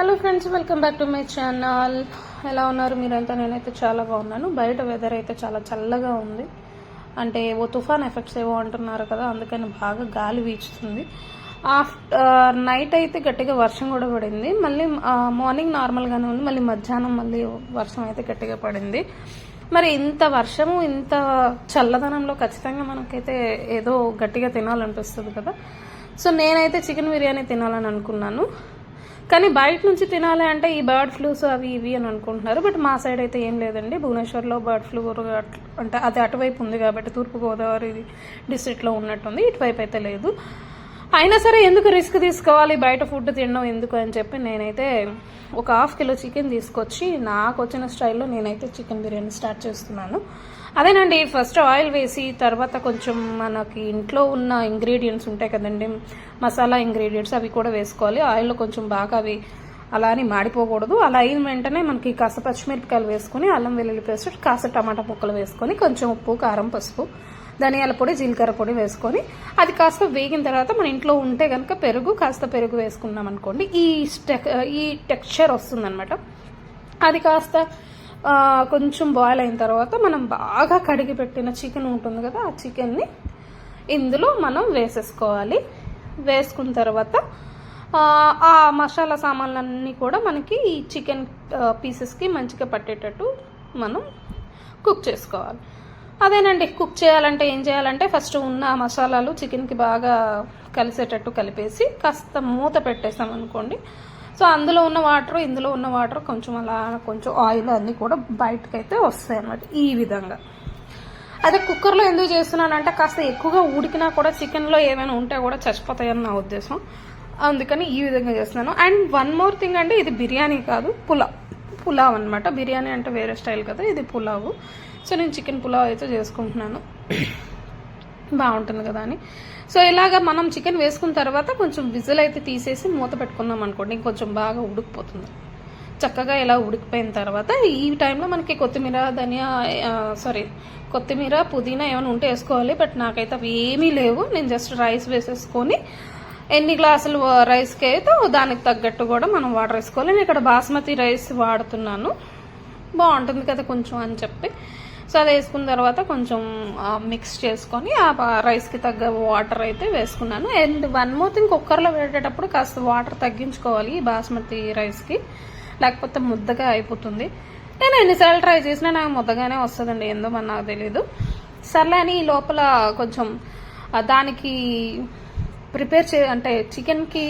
Hello friends welcome back to my channel ఎలా ఉన్నారు మీరంతా? నేనైతే చాలా బాగున్నాను. బయట వెదర్ అయితే చాలా చల్లగా ఉంది. అంటే ఓ తుఫాన్ ఎఫెక్ట్స్ ఏవో అంటున్నారు కదా అందుకని బాగా గాలి వీచుతుంది. ఆఫ్టర్ నైట్ అయితే గట్టిగా వర్షం కూడా పడింది. మళ్ళీ మార్నింగ్ నార్మల్గానే ఉంది. మళ్ళీ మధ్యాహ్నం మళ్ళీ వర్షం అయితే గట్టిగా పడింది. మరి ఇంత వర్షము ఇంత చల్లదనంలో ఖచ్చితంగా మనకైతే ఏదో గట్టిగా తినాలనిపిస్తుంది కదా. సో నేనైతే చికెన్ బిర్యానీ తినాలని అనుకున్నాను. కానీ బయట నుంచి తినాలి అంటే ఈ బర్డ్ ఫ్లూస్ అవి ఇవి అని అనుకుంటున్నారు. బట్ మా సైడ్ అయితే ఏం లేదండి. భువనేశ్వర్లో బర్డ్ ఫ్లూ అంటే అది అటువైపు ఉంది కాబట్టి తూర్పుగోదావరి డిస్ట్రిక్ట్లో ఉన్నట్టుంది. ఇటువైపు అయితే లేదు. అయినా సరే ఎందుకు రిస్క్ తీసుకోవాలి? బయట ఫుడ్ తినడం ఎందుకు అని చెప్పి నేనైతే ఒక హాఫ్ కిలో చికెన్ తీసుకొచ్చి నాకు వచ్చిన స్టైల్లో నేనైతే చికెన్ బిర్యానీ స్టార్ట్ చేస్తున్నాను. అదేనండి ఫస్ట్ ఆయిల్ వేసి తర్వాత కొంచెం మనకి ఇంట్లో ఉన్న ఇంగ్రీడియంట్స్ ఉంటాయి కదండి మసాలా ఇంగ్రీడియంట్స్ అవి కూడా వేసుకోవాలి. ఆయిల్లో కొంచెం బాగా అవి అలా అని మాడిపోకూడదు. అలా అయిన వెంటనే మనకి కాస్త పచ్చిమిరపకాయలు వేసుకొని అల్లం వెల్లుల్లి పేస్ట్ కాస్త టమాటా ముక్కలు వేసుకొని కొంచెం ఉప్పు కారం పసుపు ధనియాల పొడి జీలకర్ర పొడి వేసుకొని అది కాస్త వేగిన తర్వాత మన ఇంట్లో ఉంటే కనుక పెరుగు కాస్త పెరుగు వేసుకున్నాం అనుకోండి ఈ ఈ టెక్స్చర్ వస్తుందన్నమాట. అది కాస్త కొంచెం బాయిల్ అయిన తర్వాత మనం బాగా కడిగి పెట్టిన చికెన్ ఉంటుంది కదా ఆ చికెన్ని ఇందులో మనం వేసేసుకోవాలి. వేసుకున్న తర్వాత ఆ మసాలా సామాన్లన్నీ కూడా మనకి ఈ చికెన్ పీసెస్కి మంచిగా పట్టేటట్టు మనం కుక్ చేసుకోవాలి. అదేనండి కుక్ చేయాలంటే ఏం చేయాలంటే ఫస్ట్ ఉన్న మసాలాలు చికెన్కి బాగా కలిసేటట్టు కలిపేసి కాస్త మూత పెట్టేసాం అనుకోండి. సో అందులో ఉన్న వాటర్ ఇందులో ఉన్న వాటర్ కొంచెం అలా కొంచెం ఆయిల్ అన్నీ కూడా బయటకు అయితే వస్తాయి అన్నమాట ఈ విధంగా. అదే కుక్కర్లో ఎందుకు చేస్తున్నానంటే కాస్త ఎక్కువగా ఉడికినా కూడా చికెన్లో ఏమైనా ఉంటే కూడా చచ్చిపోతాయని నా ఉద్దేశం. అందుకని ఈ విధంగా చేస్తున్నాను. అండ్ వన్ మోర్ థింగ్ అంటే ఇది బిర్యానీ కాదు పులావ్. పులావ్ అనమాట బిర్యానీ అంటే వేరే స్టైల్ కదా ఇది పులావ్. సో నేను చికెన్ పులావ్ అయితే చేసుకుంటున్నాను. బాగుంటుంది కదా అని. సో ఇలాగ మనం చికెన్ వేసుకున్న తర్వాత కొంచెం విజిల్ అయితే తీసేసి మూత పెట్టుకున్నాం అనుకోండి ఇంకొంచెం బాగా ఉడికిపోతుంది. చక్కగా ఇలా ఉడికిపోయిన తర్వాత ఈ టైంలో మనకి కొత్తిమీర ధనియా సారీ కొత్తిమీర పుదీనా ఏమైనా ఉంటే వేసుకోవాలి. బట్ నాకైతే అవి ఏమీ లేవు. నేను జస్ట్ రైస్ వేసేసుకొని ఎన్ని గ్లాసులు రైస్కి అయితే దానికి తగ్గట్టు కూడా మనం వాటర్ వేసుకోవాలి. నేను ఇక్కడ బాస్మతి రైస్ వాడుతున్నాను. బాగుంటుంది కదా కొంచెం అని చెప్పి. సో అది వేసుకున్న తర్వాత కొంచెం మిక్స్ చేసుకొని ఆ రైస్కి తగ్గ వాటర్ అయితే వేసుకున్నాను. అండ్ వన్ మోర్ థింగ్ కుక్కర్లో పెట్టేటప్పుడు కాస్త వాటర్ తగ్గించుకోవాలి ఈ బాస్మతి రైస్కి లేకపోతే ముద్దగా అయిపోతుంది. నేను ఎన్నిసార్లు ట్రై చేసినా నాకు ముద్దగానే వస్తుందండి. ఏందో మరి నాకు తెలీదు. సర్లే అని లోపల కొంచెం దానికి ప్రిపేర్ చే అంటే చికెన్కి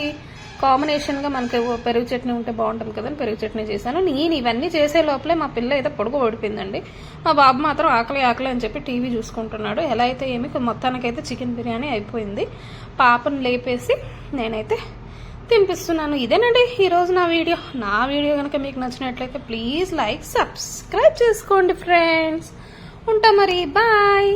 కాంబినేషన్గా మనకి పెరుగు చట్నీ ఉంటే బాగుంటుంది కదని పెరుగు చట్నీ చేశాను. నేను ఇవన్నీ చేసే లోపలే మా పిల్ల అయితే పొడుగు ఓడిపోయిందండి. మా బాబు మాత్రం ఆకలి ఆకలి అని చెప్పి టీవీ చూసుకుంటున్నాడు. ఎలా అయితే ఏమి మొత్తానికైతే చికెన్ బిర్యానీ అయిపోయింది. పాపను లేపేసి నేనైతే తినిపిస్తున్నాను. ఇదేనండి ఈరోజు నా వీడియో. నా వీడియో కనుక మీకు నచ్చినట్లయితే ప్లీజ్ లైక్ సబ్స్క్రైబ్ చేసుకోండి ఫ్రెండ్స్. ఉంటా మరి బాయ్.